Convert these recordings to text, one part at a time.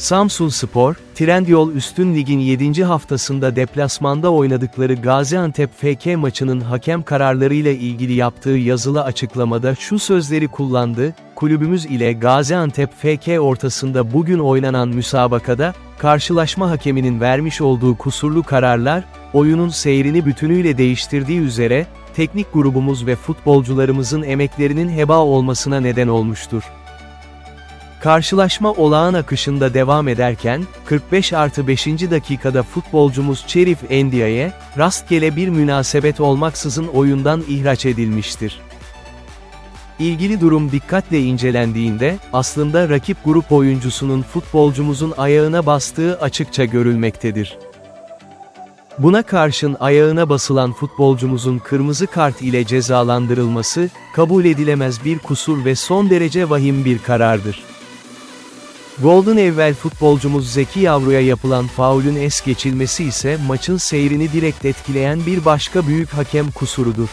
Samsun Spor, Trendyol Üstün Lig'in 7. haftasında deplasmanda oynadıkları Gaziantep FK maçının hakem kararlarıyla ilgili yaptığı yazılı açıklamada şu sözleri kullandı, kulübümüz ile Gaziantep FK ortasında bugün oynanan müsabakada, karşılaşma hakeminin vermiş olduğu kusurlu kararlar, oyunun seyrini bütünüyle değiştirdiği üzere, teknik grubumuz ve futbolcularımızın emeklerinin heba olmasına neden olmuştur. Karşılaşma olağan akışında devam ederken, 45 artı 5. dakikada futbolcumuz Şerif Endia'ya, rastgele bir münasebet olmaksızın oyundan ihraç edilmiştir. İlgili durum dikkatle incelendiğinde, aslında rakip grup oyuncusunun futbolcumuzun ayağına bastığı açıkça görülmektedir. Buna karşın ayağına basılan futbolcumuzun kırmızı kart ile cezalandırılması, kabul edilemez bir kusur ve son derece vahim bir karardır. Golden evvel futbolcumuz Zeki Yavru'ya yapılan faulün es geçilmesi ise maçın seyrini direkt etkileyen bir başka büyük hakem kusurudur.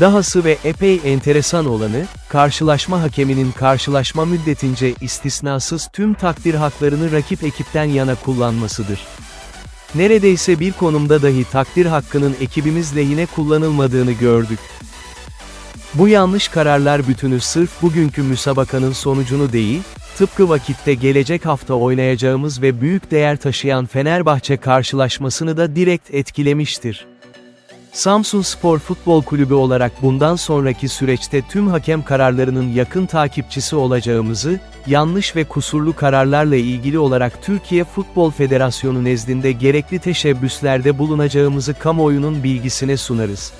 Dahası ve epey enteresan olanı, karşılaşma hakeminin karşılaşma müddetince istisnasız tüm takdir haklarını rakip ekipten yana kullanmasıdır. Neredeyse bir konumda dahi takdir hakkının ekibimiz lehine kullanılmadığını gördük. Bu yanlış kararlar bütünü sırf bugünkü müsabakanın sonucunu değil, tıpkı vakitte gelecek hafta oynayacağımız ve büyük değer taşıyan Fenerbahçe karşılaşmasını da direkt etkilemiştir. Samsun Spor Futbol Kulübü olarak bundan sonraki süreçte tüm hakem kararlarının yakın takipçisi olacağımızı, yanlış ve kusurlu kararlarla ilgili olarak Türkiye Futbol Federasyonu nezdinde gerekli teşebbüslerde bulunacağımızı kamuoyunun bilgisine sunarız.